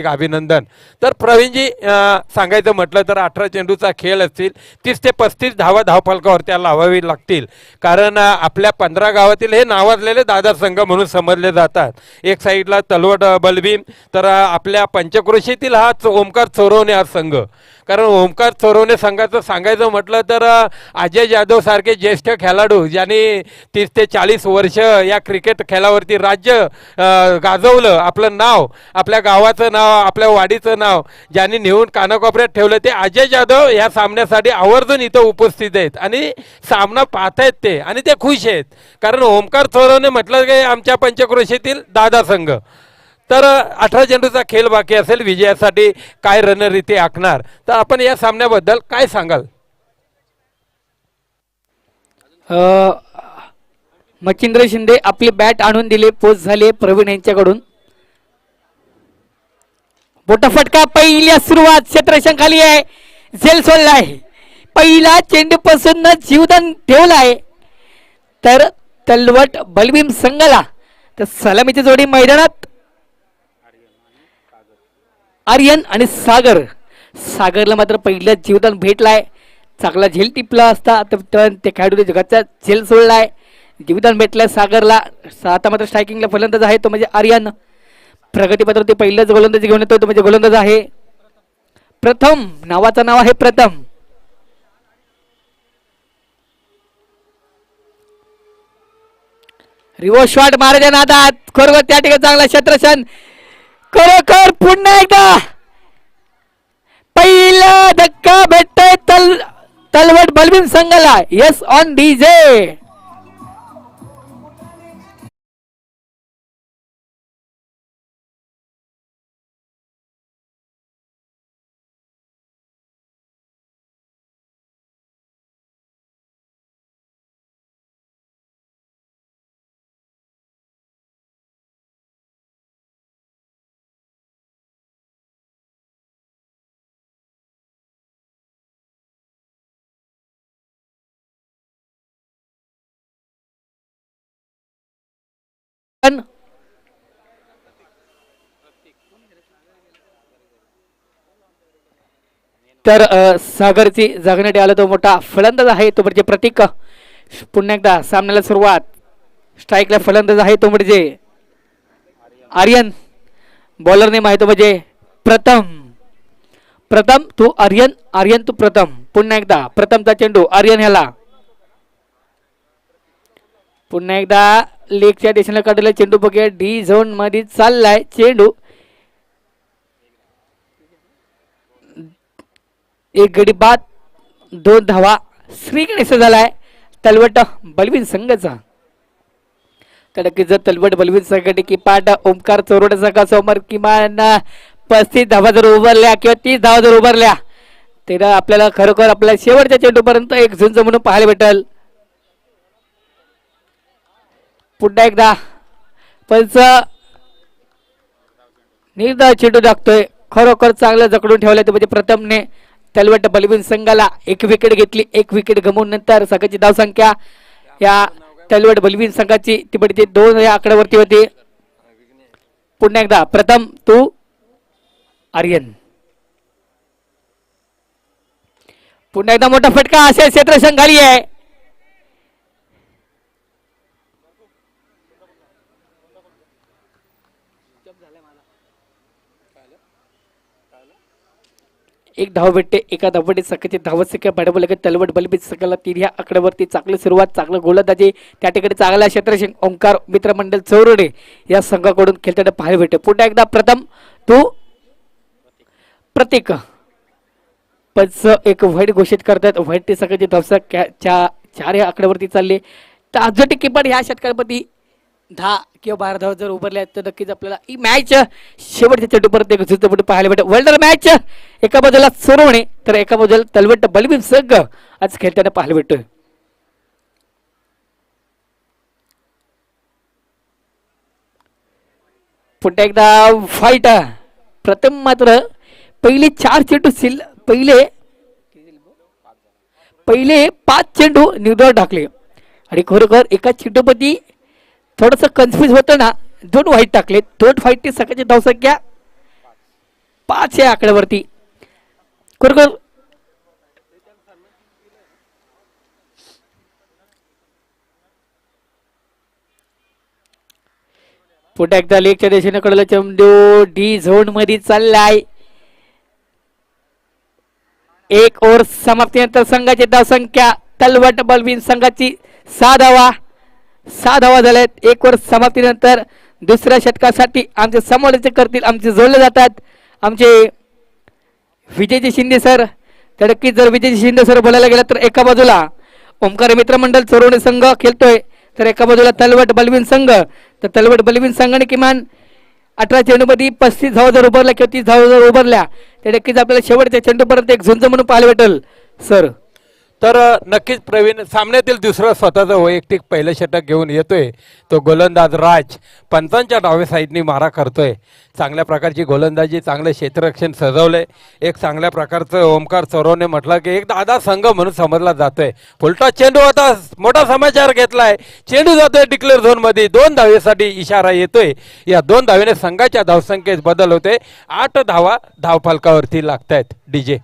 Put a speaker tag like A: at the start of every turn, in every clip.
A: एक अभिनंदन. तर प्रवीणजी सांगायचं म्हटलं तर अठरा चेंडूचा खेळ असतील तीस ते पस्तीस धावा धावफलकावर त्या लावावी लागतील. कारण आपल्या पंधरा गावातील हे नावाजलेले दादा संघ म्हणून समजले जातात. एक साईडला तलवट बलबीम तर आपल्या पंचक्रोशीतील हा ओमकार चोरवणे हा संघ. कारण ओमकार चोरवणे संघाचं सांगायचं म्हटलं तर अजय जाधव सारखे ज्येष्ठ खेळाडू ज्यांनी तीस ते चाळीस वर्ष या क्रिकेट खेळावरती राज्य गाजवलं आपलं नाव आपल्या गावाचं नाव आपल्या वाडीचं नाव ज्यांनी नेऊन कानाकोपऱ्यात ठेवलं ते अजय जाधव या सामन्यासाठी आवर्जून इथं उपस्थित आहेत. आणि सामना पाहतायत ते आणि ते खुश आहेत. कारण ओमकार चोरवणे म्हटलं की आमच्या पंचक्रोशीतील दादा संघ. तर अठरा चेंडूचा खेळ बाकी असेल विजयासाठी काय रणनीती आखणार? तर आपण या सामन्याबद्दल काय सांगाल?
B: मच्छिंद्र शिंदे आपली बॅट आणून दिले पोच झाले प्रवीण यांच्याकडून. मोठा पहिल्या सुरुवात क्षेत्रशंखाली आहे. झेल आहे. पहिला चेंडू पासून जीवदान ठेवलाय तर तलवट बलबीम संघाला. तर सलामीची जोडी मैदानात आर्यन आणि सागर. सागरला मात्र पहिलं जीवदान भेटलाय. चांगला झेल टिपला असता तर तर ते खेळाडूने जगाचा झेल सोडलाय. जीवदान भेटलं सागरला. आता मात्र स्ट्रायकिंगला फलंदाज आहे तो म्हणजे आर्यन. प्रगतीपत्र ते पहिलंच गोलंदाजी घेऊन येतो तो म्हणजे गोलंदाज आहे. प्रथम नावाचं नाव आहे प्रथम. रिव्हर्स शॉट महाराजांना नादात खरोखर त्या ठिकाणी चांगला क्षेत्रशन खरोखर पुन्हा एकदा पहिला धक्का भेटतोय तल तलवट बलबीन संघाला. येस ऑन डीजे जे तर सागरची जगण्यात आला तो मोठा फलंदाज आहे तो म्हणजे प्रतीक. पुन्हा एकदा सामन्याला सुरुवात. स्ट्राईकला फलंदाज आहे तो म्हणजे आर्यन. बॉलर नेम आहे तो म्हणजे प्रथम. प्रथम तू आर्यन आर्यन तू प्रथम. पुन्हा एकदा प्रथमचा चेंडू आर्यन ह्याला. पुन्हा एकदा लेगच्या दिशेला काढलेला चेंडू बघूया. डी झोनमध्ये चाललाय चेंडू. एक गडी बाद दोन धावा श्री गणेश झालाय. तलवट बलवीन संघाचा. कडकी जर तलवट बलवीन संघाने की पाठ ओमकार संघा संघासमोर किमान पस्तीस धावा जर उभारल्या किंवा तीस धावा जर उभारल्या तर आपल्याला खरोखर आपल्या शेवटच्या चेंडूपर्यंत एक झुंज म्हणून पाहायला भेटेल. पुन्हा एकदा पंच निर्धार चेंडू दाखतोय. खरोखर चांगलं जकडून ठेवलं ते म्हणजे प्रथमने. तलवट बलवीन संघाला एक विकेट घेतली एक विकेट गमवून नंतर संघाची धावसंख्या. या तलवट बलवीन संघाची ती दोन या आकड्यावरती होती. पुन्हा एकदा प्रथम तू आर्यन. पुन्हा एकदा मोठा फटका असे क्षेत्र संघाली आहे. एक धाव भेटते एका धावपटी सकाळची धावत संख्या बडबल तलवट बलबीत सकाळला तीन ह्या आकड्यावरती चांगली सुरुवात चांगलं गोलंदाजी त्या ठिकाणी चांगला क्षेत्रशिंग ओंकार मित्रमंडळ चौरडे या संघाकडून खेळताना पाहायला भेटते. पुन्हा एकदा प्रथम तू प्रतीक. पंच एक व्हाईट घोषित करतात. व्हाईट ते सकाळची धावसा चार ह्या आकड्यावरती चालले. तर अजून किपट ह्या षटकांमध्ये दहा किंवा बारा धाव जर उभारल्या तर नक्कीच आपल्याला ही मॅच शेवटच्या चेंडूपर्यंत एक झुंजपट पाहायला भेटत वर्ल्डर मॅच एका बाजूला सोरवणे तर एका बाजूला तलवट बलबीम संघ आज खेळताना पाहायला भेटतोय. पुन्हा एकदा फाईट प्रथम मात्र पहिले चार चेंडू सिल पहिले पहिले पाच चेंडू निर्धार टाकले. आणि खरोखर एका चेंडूपती थोडंसं कन्फ्युज होतं ना दोन व्हाईट टाकले दोन ते सकाळची धावसंख्या पाच या आकड्यावरती कुरकुर पुन्हा एकदा लेकच्या दिशेने कळलं चेंडू? डी झोनमध्ये चाललाय. एक ओव्हर समाप्तीनंतर संघाची धावसंख्या तलवट बलबीन संघाची सहा धावा. सहा धावा झाल्यात. एक वर समाप्तीनंतर दुसऱ्या षटकासाठी आमचे समोरचे करतील. आमचे जोडले जातात. आमचे विजयजी शिंदे सर. त्या नक्कीच जर विजयजी शिंदे सर बोलायला गेला तर एका बाजूला ओंकार मित्रमंडळ चोरवणे संघ खेळतोय. तर एका बाजूला तलवट बलवीन संघ. तर तलवट बलवीन संघाने किमान अठरा चेंडूमध्ये पस्तीस धावा जर उभारल्या किंवा तीस धावा जर उभारल्या तर नक्कीच आपल्याला शेवटच्या चेंडूपर्यंत एक झुंज म्हणून पाहायला भेटेल सर.
A: तर नक्कीच प्रवीण सामन्यातील दुसरं स्वतःचं वैयक्तिक हो पहिलं षटक घेऊन येतोय. तो गोलंदाज राज पंचांच्या डावे साईडनी मारा करतोय. चांगल्या प्रकारची गोलंदाजी चांगलं क्षेत्ररक्षण सजवलंय. एक चांगल्या प्रकारचं ओमकार चोरवणे म्हटलं की एक दादा संघ म्हणून समजला जातोय. फुलटा चेंडू आता मोठा समाचार घेतलाय. चेंडू जातोय डिक्लेअर झोनमध्ये. दोन धावेसाठी इशारा येतोय. या दोन धावेने संघाच्या धावसंख्येत बदल होते आठ धावा धावफलकावरती लागतायत. डीजे.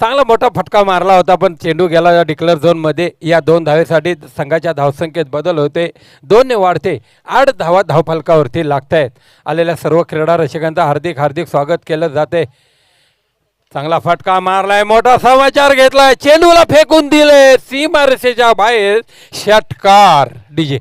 A: चांगला मोठा फटका मारला होता पण चेंडू गेला डिक्लेअर झोनमध्ये या दोन धावेसाठी संघाच्या धावसंख्येत बदल होते. दोनने वाढते. आठ धावा धावफलकावरती लागत आहेत आलेल्या सर्व क्रीडा रसिकांचं हार्दिक हार्दिक स्वागत केलं जाते. चांगला फटका मारलाय मोठा समाचार घेतलाय. चेंडूला फेकून दिले. सीमारेषेच्या बाहेर षटकार. डीजे.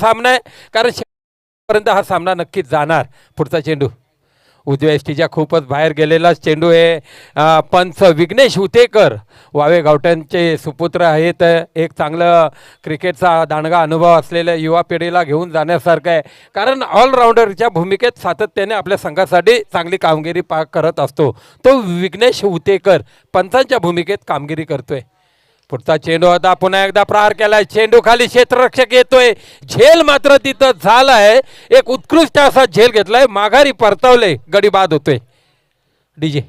A: सामना आहे. कारण शेवटपर्यंत हा सामना नक्कीच जाणार. पुढचा चेंडू. उजव्या एसटीच्या खूपच बाहेर गेलेला चेंडू आहे. पंच विघ्नेश उतेकर. वावे गावट्यांचे सुपुत्र आहेत. एक चांगलं क्रिकेटचा दांडगा अनुभव असलेल्या युवा पिढीला घेऊन जाण्यासारखं आहे. कारण ऑलराऊंडरच्या भूमिकेत सातत्याने आपल्या संघासाठी चांगली कामगिरी पा करत असतो. तो विघ्नेश उतेकर पंचांच्या भूमिकेत कामगिरी करतोय. पुढचा चेंडू होता पुन्हा एकदा प्रहार केलाय. चेंडू खाली क्षेत्ररक्षक येतोय. झेल मात्र तिथं झालाय. एक उत्कृष्ट असा झेल घेतलाय. माघारी परतवले. गडी बाद होतोय. डीजे.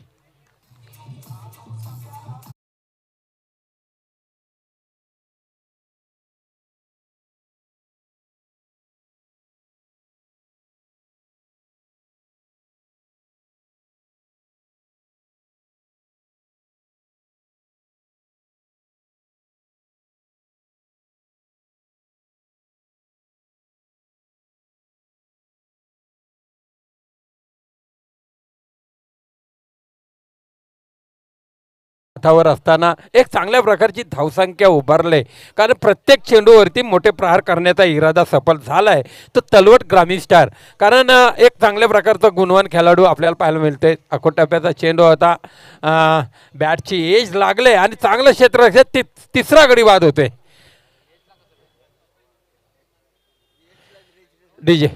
A: काठावर असताना एक चांगल्या प्रकारची धावसंख्या उभारले. कारण प्रत्येक चेंडूवरती मोठे प्रहार करण्याचा इरादा सफल झालाय. तर तलवट ग्रामीण स्टार. कारण एक चांगल्या प्रकारचा गुणवान खेळाडू आपल्याला पाहायला मिळते अखोटप्याचा चेंडू होता. बॅटची एज लागले आणि चांगलं क्षेत्र ति तिसरा गडी बाद होते डीजे.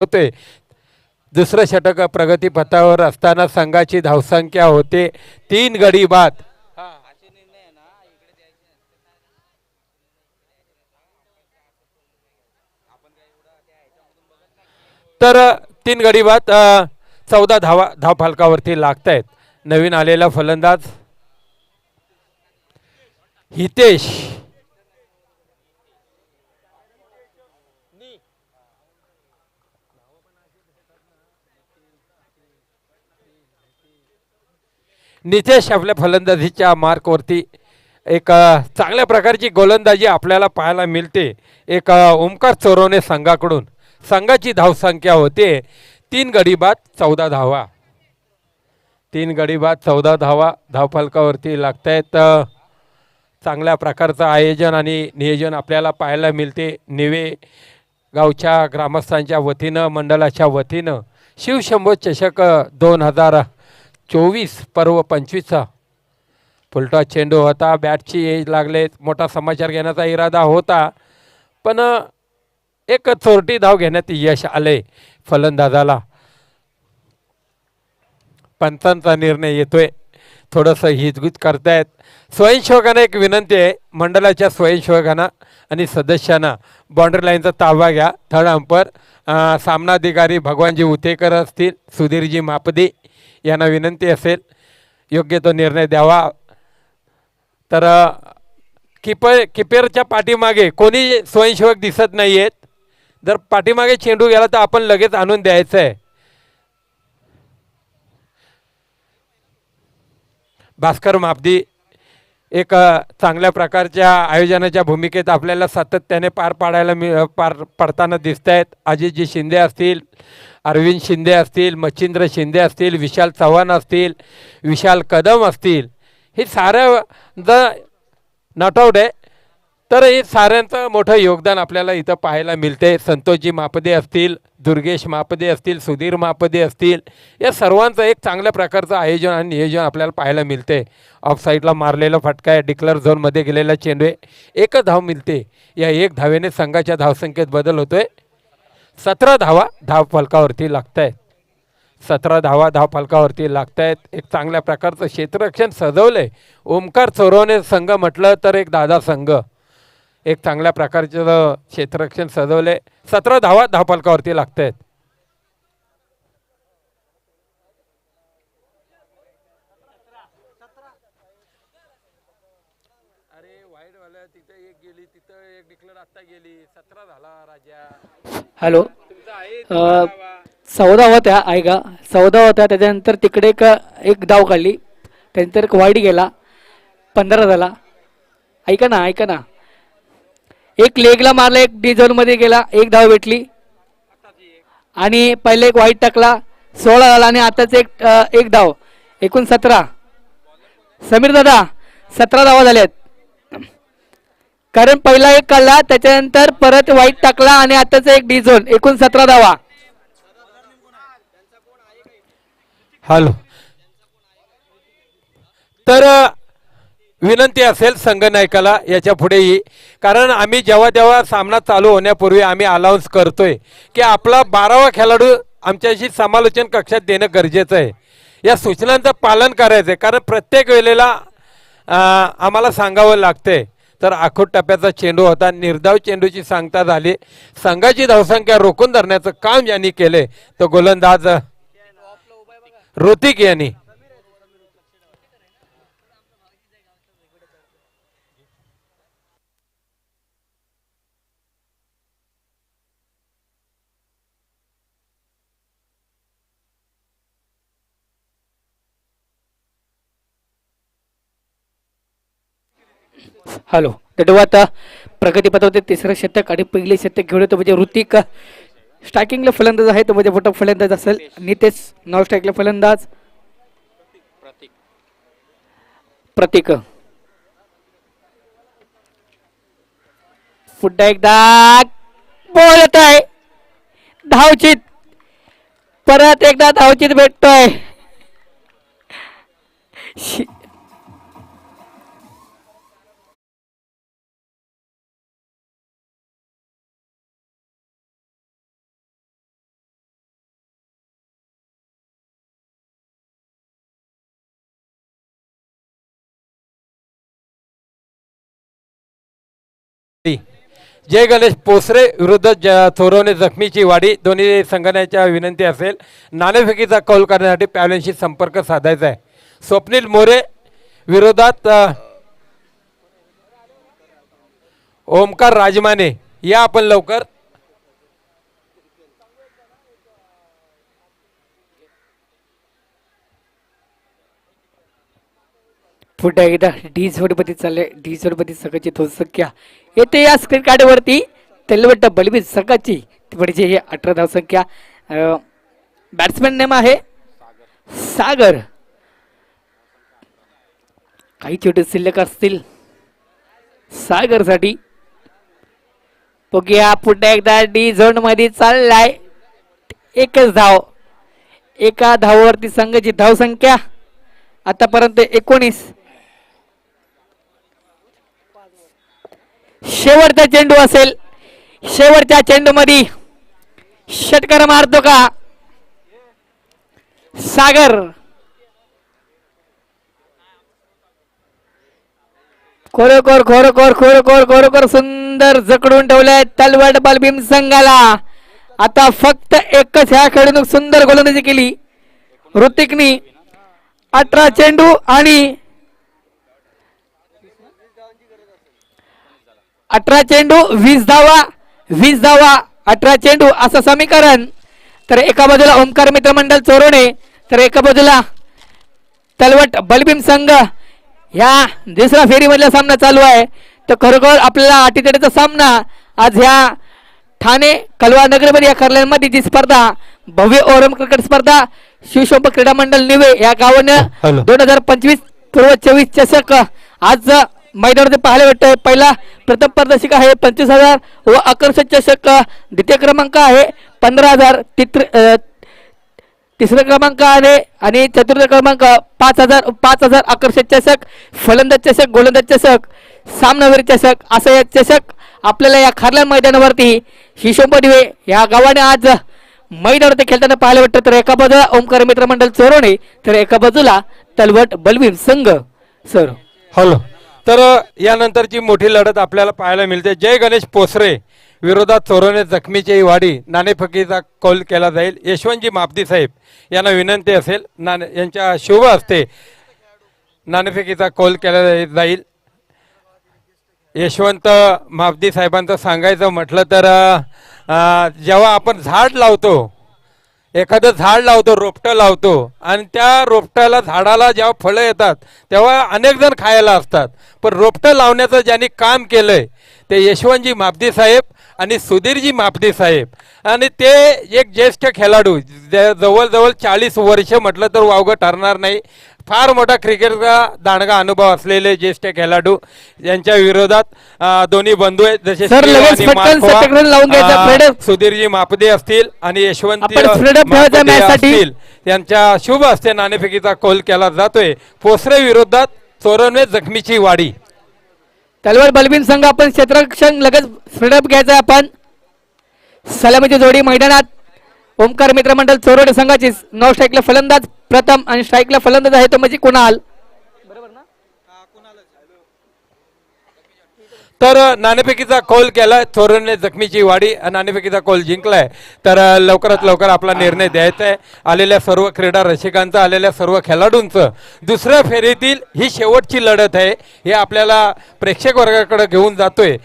A: होते. दुसरं षटक प्रगतीपथावर असताना संघाची धावसंख्या होते. तीन गडी बाद. तर तीन गडी बाद चौदा धावा धाव फलकावरती लागत आहेत नवीन आलेला फलंदाज हितेश. नितेश आपल्या फलंदाजीच्या मार्कवरती एक चांगल्या प्रकारची गोलंदाजी आपल्याला पाहायला मिळते. एक ओमकार चोरवणे संघाकडून संघाची धावसंख्या होते. तीन गडी बाद चौदा धावा. तीन गडी बाद चौदा धावा धावफलकावरती लागत आहेत चांगल्या प्रकारचं आयोजन आणि नियोजन आपल्याला पाहायला मिळते. निवे गावच्या ग्रामस्थांच्या वतीनं मंडळाच्या वतीनं शिवशंभो चषक दोन हजार चोवीस पर्व पंचवीसचा. फुलटॉस चेंडू होता बॅटची एज लागले मोठा समाचार घेण्याचा इरादा होता. पण एक चोरटी धाव घेण्यात यश आले फलंदाजाला. पंचांचा निर्णय येतोय. थोडंसं हिजगुज करतायत. स्वयंसेवकांना एक विनंती आहे. मंडळाच्या स्वयंसेवकांना आणि सदस्यांना. बाउंड्री लाईनचा ताबा घ्या. थर्ड अंपर सामनाधिकारी भगवानजी उतेकर असतील सुधीरजी मापदे यांना विनंती असेल योग्य तो निर्णय द्यावा. तर किपर किपेरच्या पाठीमागे कोणी स्वयंसेवक दिसत नाही आहेत जर पाठीमागे चेंडू गेला तर आपण लगेच आणून द्यायचं आहे. भास्कर मापदी एक चांगल्या प्रकारच्या आयोजनाच्या भूमिकेत आपल्याला सातत्याने पार पाडायला मि पार पडताना दिसत आहेत अजितजी शिंदे असतील अरविंद शिंदे असतील मच्छिंद्र शिंदे असतील विशाल चव्हाण असतील विशाल कदम असतील. हे सारं द नॉट आउट आहे. तर हे साऱ्यांचं मोठं योगदान आपल्याला इथं पाहायला मिळते संतोषजी मापदे असतील दुर्गेश मापदे असतील सुधीर मापदे असतील या सर्वांचं एक चांगल्या प्रकारचं आयोजन आणि नियोजन आपल्याला पाहायला मिळते ऑफसाईडला मारलेला फटका आहे डिक्लर झोनमध्ये गेलेला चेंडू एकच धाव मिळते. या एक धावेने संघाच्या धावसंख्येत बदल होतोय. सतरा धावा धाव फलकावरती लागत आहेत सतरा धावा धाव फलकावरती लागत आहेत एक चांगल्या प्रकारचं क्षेत्ररक्षण सजवलं आहे ओमकार चोरवणे संघ म्हटलं तर एक दादा संघ. एक चांगल्या प्रकारचं क्षेत्ररक्षण सजवले. सतरा धावा धाव फलकावरती लागत आहेत अरे वाईट वाला तिथं एक गेली तिथं एक डिक्लेअर आत्ता गेली. सतरा झाला राजा.
B: हॅलो. चौदा होत्या ऐका. चौदा होत्या त्याच्यानंतर तिकडे एक एक धाव काढली. त्यानंतर एक वाईट गेला. पंधरा झाला. ऐका ना ऐका ना. एक लेगला मारला एक डी मध्ये गेला एक धाव भेटली. आणि पहिले एक वाईट टाकला सोळा झाला आणि आताच एक अ, एक धाव. एकूण सतरा. समीर दादा सतरा धावा झाल्यात. कारण पहिला एक काढला त्याच्यानंतर परत वाईट टाकला आणि आताच एक डीझोन एकूण सतरा धावा.
A: हॅलो. तर अ, विनंती असेल संघनायकाला याच्या पुढेही. कारण आम्ही जेव्हा जेव्हा सामना चालू होण्यापूर्वी आम्ही अलाउन्स करतोय की आपला बारावा खेळाडू आमच्याशी समालोचन कक्षात देणं गरजेचं आहे. या सूचनांचं पालन करायचं आहे कारण प्रत्येक वेळेला आम्हाला सांगावं लागतंय. तर आखोट टप्प्याचा चेंडू होता. निर्धाव चेंडूची सांगता झाली. संघाची धावसंख्या रोखून धरण्याचं काम यांनी केले तो गोलंदाज ऋतिक यांनी
B: हॅलो तर आता होते तिसरं शतक आणि पहिले शतक घेऊन येतो म्हणजे ऋतिक. स्ट्रायकिंगला फलंदाज आहे तो म्हणजे मोठा फलंदाज असेल. नितेश नॉन स्ट्राईकला फलंदाज. प्रतीक. पुन्हा एकदा बोलत आहे धावचित. परत एकदा धावचित भेटतोय.
A: जय गणेश पोसरे विरुद्ध ज चोरवणे जखमीची वाढी दोन्ही संघटनेच्या विनंती असेल. नाणेफेकीचा कौल करण्यासाठी पॅवलेनशी संपर्क साधायचा आहे. स्वप्नील मोरे विरोधात ओमकार राजमाने. या आपण लवकर
B: पुन्हा एकदा डी जोडमध्ये चालले. डी जोडमध्ये सगळ्याची संख्या. येते या स्क्रीन कार्डवरती तेलवट बलबीत सकाळची म्हणजे हे अठरा धावसंख्या बॅट्समॅन नेम आहे. सागर. काही छोटे शिल्लक असतील. सागरसाठी. बघूया पुन्हा एकदा डी झोनमध्ये चाललाय. एकच धाव. एका धावावरती संघाची धावसंख्या आतापर्यंत एकोणीस. शेवटचा चेंडू असेल. शेवटच्या चेंडू मध्ये षटकार मारतो का? सागर. खोरोखोर खोरोखोर खोरोखोर खोरोखोर सुंदर जकडून ठेवलंय तलवट बलबीम संघाला. आता फक्त एकच ह्या खेळून सुंदर गोलंदाजी केली. ऋतिकनी अठरा चेंडू आणि अठरा चेंडू वीस धावा वीस धावा अठरा चेंडू असं समीकरण. तर एका बाजूला ओमकार मित्र मंडळ चोरवणे तर एका बाजूला तलवट बलबीम संघ. ह्या दुसऱ्या फेरीमधला सामना चालू आहे. तर खरोखर आपल्याला अटीतटीचा सामना आज ह्या ठाणे कलवा नगरमध्ये या कार्यालयामध्ये जी स्पर्धा भव्य ओरम क्रिकेट स्पर्धा शिवशंप क्रीडा मंडळ निवे या गावानं. दोन हजार पंचवीस पूर्व चोवीस चषक आज मैदानामध्ये पाहायला भेटतोय. पहिला प्रथम प्रदर्शक आहे पंचवीस हजार व आकर्षक चषक द्वितीय क्रमांक आहे पंधरा हजार. तित्र तिसरा क्रमांक आहे आणि चतुर्थ क्रमांक पाच हजार पाच हजार आकर्षक चषक फलंदाज चषक गोलंदाज चषक सामनावीर चषक असं या चषक आपल्याला या खारल्या मैदानावरती शिशोंबदिवे या गावाने आज मैदानावरती खेळताना पाहायला भेटतं तर एका बाजूला ओमकार मित्रमंडळ चोरवणे तर एका बाजूला तलवट बलवीर संघ. सर.
A: हॅलो. तर यानंतरची मोठी लढत आपल्याला पाहायला मिळते. जय गणेश पोसरे विरोधात चोरवणे जखमीची वाडी नाणेफकीचा कौल केला जाईल. यशवंतजी मापदी साहेब यांना विनंती असेल नाणे यांच्या शुभ हस्ते नाणेफेकीचा कौल केला जाईल. यशवंत मापदी साहेबांचं सांगायचं म्हटलं तर जेव्हा आपण झाड लावतो एखादं झाड लावतो रोपटं लावतो. आणि त्या रोपट्याला झाडाला जेव्हा फळं येतात तेव्हा अनेक जण खायला असतात. पण रोपटं लावण्याचं ज्यांनी काम केलंय ते यशवंतजी मापदी साहेब आणि सुधीरजी मापदी साहेब. आणि ते एक ज्येष्ठ खेळाडू जवळजवळ चाळीस वर्ष म्हटलं तर वावगं ठरणार नाही. फार मोठा क्रिकेटचा दांडगा अनुभव असलेले ज्येष्ठ खेळाडू यांच्या विरोधात दोन्ही बंधू आहेत. जसे
B: सर, लगेच पटकन.
A: सुधीरजी मापदे असतील आणि यशवंत
B: आपण ठेवायचा
A: त्यांच्या शुभ हस्ते नाणेफेकीचा कौल केला जातोय. पोसरे विरोधात चोरवणे जखमीची वाडी
B: तलवार बलबीन संघ आपण क्षेत्ररक्षण लगेच फ्रीडम घ्यायचा आपण. सलामीची जोडी मैदानात. ओमकार मित्र मंडळ चोरडे संघाची नऊ स्ट्राईकला फलंदाज प्रथम आणि स्ट्राईकला फलंदाज आहे तो म्हणजे कुणाल?
A: तर नाणेफेकीचा कौल केलाय चोरवणे जखमीची वाडी नाणेफेकीचा कौल जिंकलाय. तर लवकरात लवकर आपला निर्णय द्यायचा आहे आलेल्या सर्व क्रीडा रसिकांचा आलेल्या सर्व खेळाडूंचं दुसऱ्या फेरीतील ही शेवटची लढत आहे हे आपल्याला प्रेक्षक वर्गाकडे घेऊन जातोय.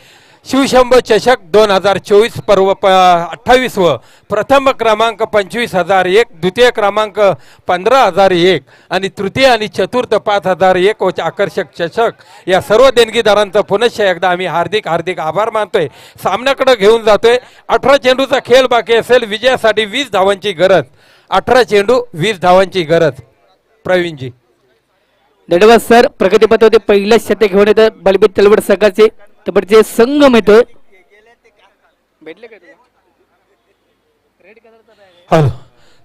A: शिवशंभ चषक दोन हजार चोवीस पर्व प अठ्ठावीस व प्रथम क्रमांक पंचवीस हजार एक द्वितीय क्रमांक पंधरा हजार एक आणि तृतीय आणि चतुर्थ पाच हजार एक व आकर्षक चषक. या सर्व देणगीदारांचं पुनश्च एकदा आम्ही हार्दिक हार्दिक आभार मानतोय. सामन्याकडे घेऊन जातोय. अठरा चेंडूचा खेळ बाकी असेल. विजयासाठी वीस धावांची गरज. अठरा चेंडू वीस धावांची गरज. प्रवीणजी.
B: धन्यवाद सर. प्रगतीपथावरती पहिलं शतक घेऊन येतं बलबीर तलवड संघाचे. तर बरं जे संघ मिळतोय भेटले का तुला?
A: हॅलो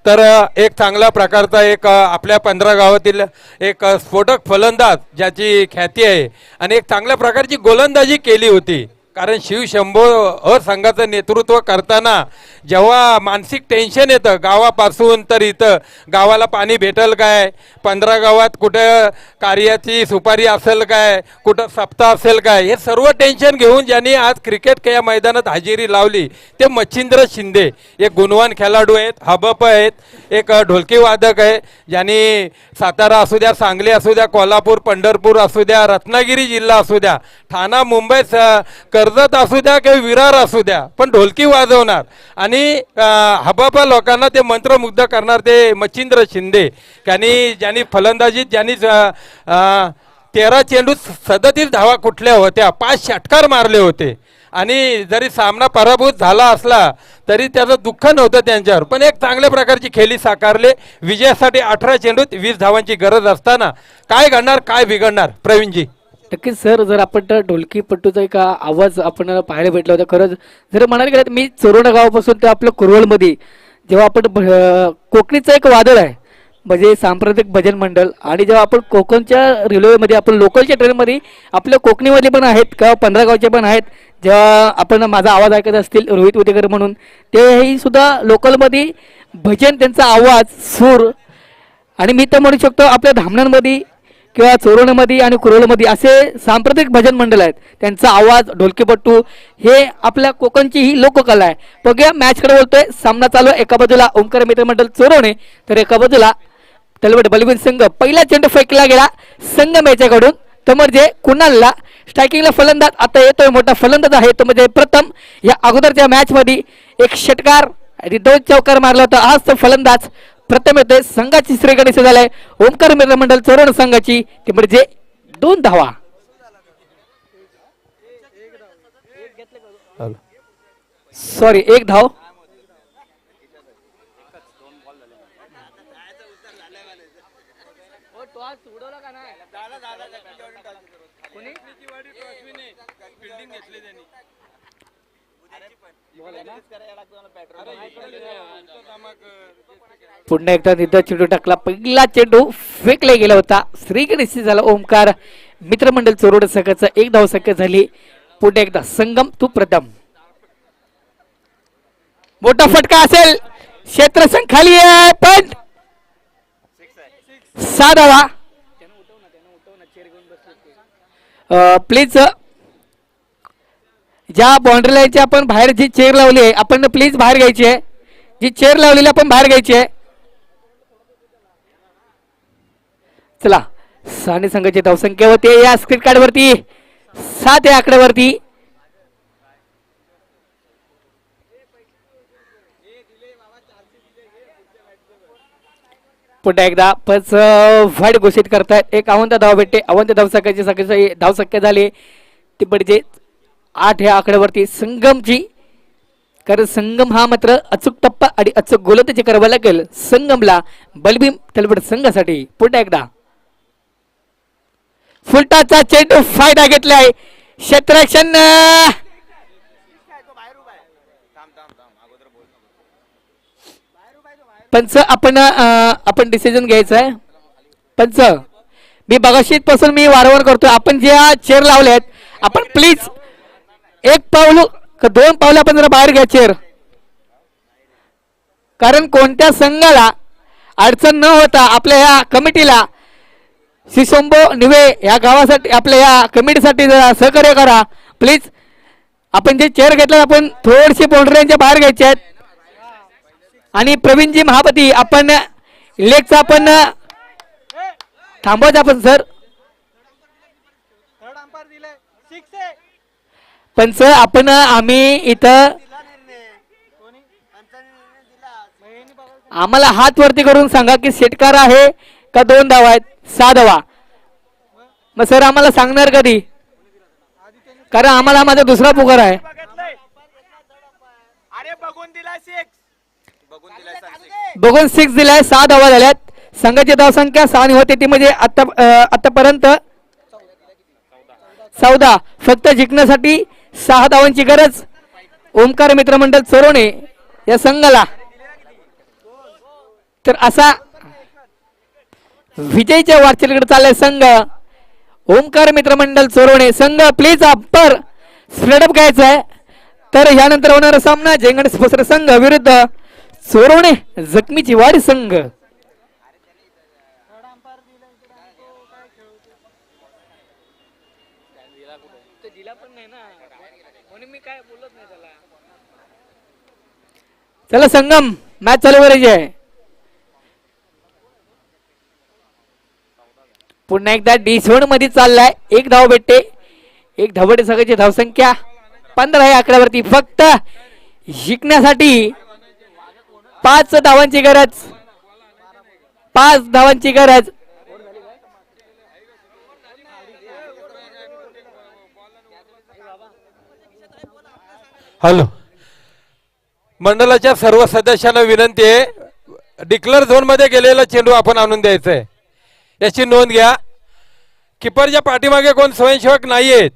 A: तर एक चांगल्या प्रकारचा एक आपल्या पंधरा गावातील एक स्फोटक फलंदाज ज्याची ख्याती आहे आणि एक चांगल्या प्रकारची गोलंदाजी केली होती. कारण शिवशंभो असंघाचं संघाचं नेतृत्व करताना जेव्हा मानसिक टेन्शन येतं गावापासून तर इथं गावाला पाणी भेटेल काय? पंधरा गावात कुठं कार्याची सुपारी असेल काय? कुठं सप्ताह असेल काय? हे सर्व टेन्शन घेऊन ज्यांनी आज क्रिकेट या मैदानात हजेरी लावली ते मच्छिंद्र शिंदे. एक गुणवान खेळाडू आहेत हबप आहेत एक ढोलकी वादक आहे. ज्यांनी सातारा असू द्या सांगली असू द्या कोल्हापूर पंढरपूर असू द्या रत्नागिरी जिल्हा असू द्या ठाणा मुंबई स- कर्जत असू द्या किंवा विरार असू द्या पण ढोलकी वाजवणार. आणि हबाबा लोकांना ते मंत्रमुग्ध करणार ते मच्छिंद्र शिंदे. त्यांनी ज्यांनी फलंदाजीत ज्यांनी तेरा चेंडूत सदतीस धावा कुठल्या होत्या पाच षटकार मारले होते. आणि जरी सामना पराभूत झाला असला तरी त्याचं दुःख नव्हतं त्यांच्यावर. पण एक चांगल्या प्रकारची खेळी साकारले. विजयासाठी अठरा चेंडूत वीस धावांची गरज असताना. काय घडणार काय बिघडणार प्रवीणजी?
B: नक्कीच सर जर आपण तर ढोलकीपट्टूचा एक आवाज आपण पाहायला भेटला होता खरंच जर म्हणायला गेलं तर मी चोरोडा गावापासून ते आपलं कुरवळमध्ये जेव्हा आपण भ- कोकणीचं एक वादळ आहे म्हणजे सांप्रदायिक भजन मंडळ आणि जेव्हा आपण कोकणच्या रेल्वेमध्ये आपण लोकलच्या ट्रेनमध्ये आपल्या कोकणीमध्ये पण आहेत किंवा पंधरा गावचे पण आहेत जेव्हा आपण माझा आवाज ऐकत असतील रोहित उदेकर म्हणून तेही सुद्धा लोकलमध्ये भजन त्यांचा आवाज सूर आणि मी तर म्हणू शकतो आपल्या धामण्यांमध्ये किंवा चोरवणमध्ये आणि कुरोळमध्ये असे सांप्रदायिक भजन मंडळ आहेत. त्यांचा आवाज ढोलकीपट्टू हे आपल्या कोकणची ही लोककला आहे. बघूया मॅचकडे बोलतोय सामना चालू आहे. एका बाजूला ओंकार मित्र मंडळ चोरवणे तर एका बाजूला तलवट बलवीन संघ. पहिला चेंडू फेकला गेला. संघ याच्याकडून तो म्हणजे कुणालला स्ट्रायकिंगला फलंदाज आता येतोय मोठा फलंदाज आहे तो म्हणजे प्रथम. या अगोदरच्या मॅचमध्ये एक षटकार आणि दोन चौकार मारला होता. आज तो फलंदाज प्रथम येतोय संघाची श्रेगणी झालाय ओमकार मित्र मंडळ चोरण संघाची ते म्हणजे दोन धावा. सॉरी एक धाव. पुन्हा एकदा तिथं चेंडू टाकला. पहिला चेंडू फेकला गेला होता. श्रीगणेश झाला ओमकार मित्रमंडळ चोरोड संघाचा एक धाव संख्या झाली. पुन्हा एकदा संगम तू प्रथम. मोठा फटका असेल. क्षेत्रसंघ खाली आहे पण सहा धावा. प्लीज ज्या बाउंड्री लाईनच्या आपण बाहेर जी चेअर लावली आहे आपण प्लीज बाहेर घ्यायची आहे. जी चेअर लावलेली आपण बाहेर घ्यायची आहे. चला साने संघाची धावसंख्या होते या स्क्रीन कार्ड वरती. सात या आकड्यावरती. पुन्हा एकदा पच वाईट घोषित करतायत. एक अवंत धाव भेटते. अवंत धावसंख्याची सगळी धावसंख्या झाली. ती म्हणजे आठ या आकड्यावरती संगमची. कारण संगम हा मात्र अचूक टप्पा आणि अचूक गोलंदाजी करावा लागेल. संगमला बलबीम तलबड संघासाठी. पुन्हा एकदा. फुलटाचा चेंडू फायदा घेतलाय. क्षेत्ररक्षण. अं, पंच आपण आपण डिसिजन घ्यायचं आहे पंच मी बघाशीत पासून मी वारंवार करतोय. आपण ज्या चेअर लावले आहेत आपण प्लीज एक पाऊल दोन पाऊल आपण जरा बाहेर घ्यायचे कारण कोणत्या संघाला अडचण न होता आपल्या या कमिटीला शिशोंबो निवे या गावासाठी आपल्या या कमिटीसाठी जरा सहकार्य करा. प्लीज आपण जे चेअर घेतला आपण थोडशी बाउंड्रीच्या बाहेर घ्यायचे आहेत. आणि प्रवीणजी महापती आपण लेगचा आपण थांबवत आपण सर
C: थर्ड अंपायर दिलाय सिक्स आहे
B: पंच आपण आम्ही इथं आम्हाला हात वरती करून सांगा की षटकार आहे का दोन धावा आहेत? सहा धावा मग सर आम्हाला सांगणार कधी? कारण आम्हाला माझा दुसरा पुकार आहे.
C: बघून दिला सिक्स बघून दिलाय
B: बघून सिक्स दिलाय सहा धावा झाल्यात. संघाची धावसंख्या सहा होते ती म्हणजे आता आतापर्यंत चौदा. फक्त जिंकण्यासाठी सहा धावांची गरज. ओमकार मित्रमंडळ चोरवणे या संघाला. तर असा विजयच्या वाटचालीकडे चाललाय संघ. ओमकार मित्रमंडळ चोरवणे संघ प्लीज अप्पर स्प्रेडअप घ्यायचा आहे तर यानंतर होणारा सामना जेंगण स्पोर्ट्स संघ विरुद्ध चोरवणे जखमीची वाढ संघ. चला संगम मॅच चालू करायची आहे. पुन्हा एकदा डी मध्ये चाललाय. एक धाव भेटते. एक धावटे सगळ्याची धावसंख्या. पंधरा आहे आकड्यावरती. फक्त जिंकण्यासाठी पाच धावांची गरज. पाच धावांची गरज.
A: हॅलो. मंडळाच्या सर्व सदस्यांना विनंती आहे डिक्लेअर झोनमध्ये गेलेला चेंडू आपण आणून द्यायचा आहे याची नोंद घ्या. किपरच्या पाठीमागे कोण स्वयंसेवक नाही आहेत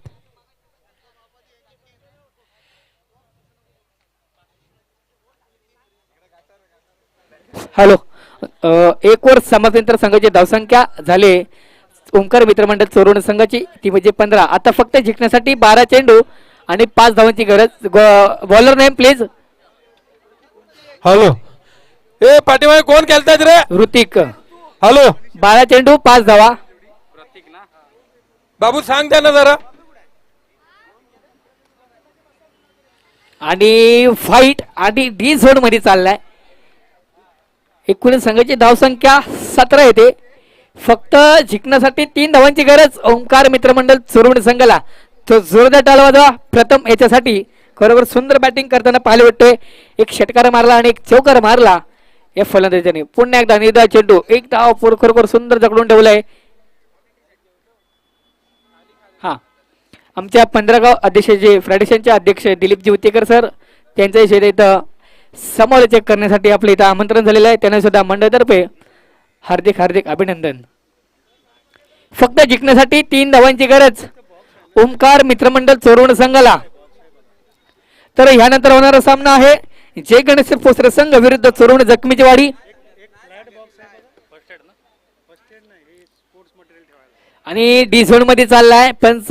B: हॅलो एक वर समाजयंत्र संघाची धावसंख्या झाले. ओंकार मित्रमंडळ चोरण संघाची ती म्हणजे पंधरा. आता फक्त जिंकण्यासाठी बारा चेंडू आणि पाच धावांची गरज. Bowler name please
A: hello. ए पाठीमागे कोण खेळतायत रे?
B: ऋतिक.
A: हॅलो.
B: बारा चेंडू पाच धावा
A: बाबू सांग द्या ना जरा.
B: आणि फाईट आणि डी झोनमध्ये चाललाय. एकूण संघाची धावसंख्या सतरा येते. फक्त जिंकण्यासाठी तीन धावांची गरज ओंकार मित्रमंडळ चोरवणे संघाला. तो जोरदार टाळवाजा प्रथम याच्यासाठी खरोखर सुंदर बॅटिंग करताना पाहायला भेटतोय. एक षटकार मारला आणि एक चौकार मारला. या फलंदाजाने पुन्हा एकदा निदा चेंडू एक धाव खरोखर सुंदर जकडून ठेवलाय. हा. आमच्या पंधरागाव अध्यक्षाचे फेडरेशनचे अध्यक्ष दिलीपजी उतेकर सर त्यांच्या शेत इथं चेक करण्यासाठी आपलं इथं आमंत्रण झालेलं आहे. त्यांना सुद्धा मंडळतर्फे हार्दिक हार्दिक अभिनंदन. फक्त जिंकण्यासाठी तीन धावांची गरज. ओमकार मित्रमंडळ चोरवण संघाला. तर ह्यानंतर होणारा सामना आहे. जय गणेश पोसर संघ विरुद्ध चोरवण जखमीची वाडी आणि डी झोनमध्ये चाललाय. पंच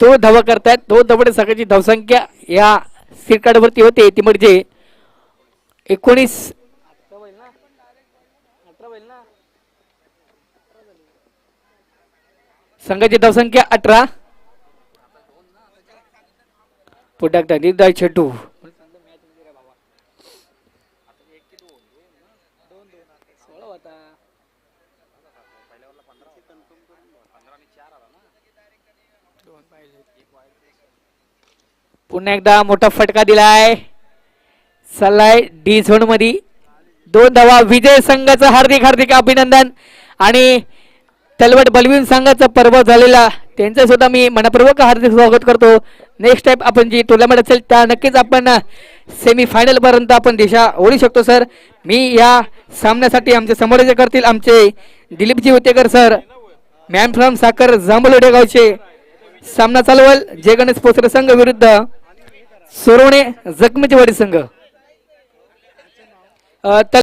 B: तो धावा करतायत. तो धावडे सगळ्याची धावसंख्या या सिरकार्ड वरती होते. ती म्हणजे एकोणीस संघाची धावसंख्या अठरा. पुढ्याक टाकली दाय छेटू पुन्हा एकदा मोठा फटका दिलाय. चाललाय डी झोनमध्ये दोन धावा. विजय संघाचं हार्दिक हार्दिक अभिनंदन. आणि तलवट बलवीन संघाचा पर्व झालेला त्यांचं सुद्धा मी मनपूर्वक हार्दिक स्वागत करतो. नेक्स्ट टाइम आपण जी टुर्नामेंट असेल त्या नक्कीच आपण सेमी फायनल पर्यंत आपण दिशा ओढू शकतो सर मी या सामन्यासाठी आमचे समोरचे करतील आमचे Dilipji Hotekar sir man from साखर जांभलोडे गावचे सामना चालवल जय गणेश पोसरे संघ विरुद्ध. सोरवणे जखमीचे वाडी संघ.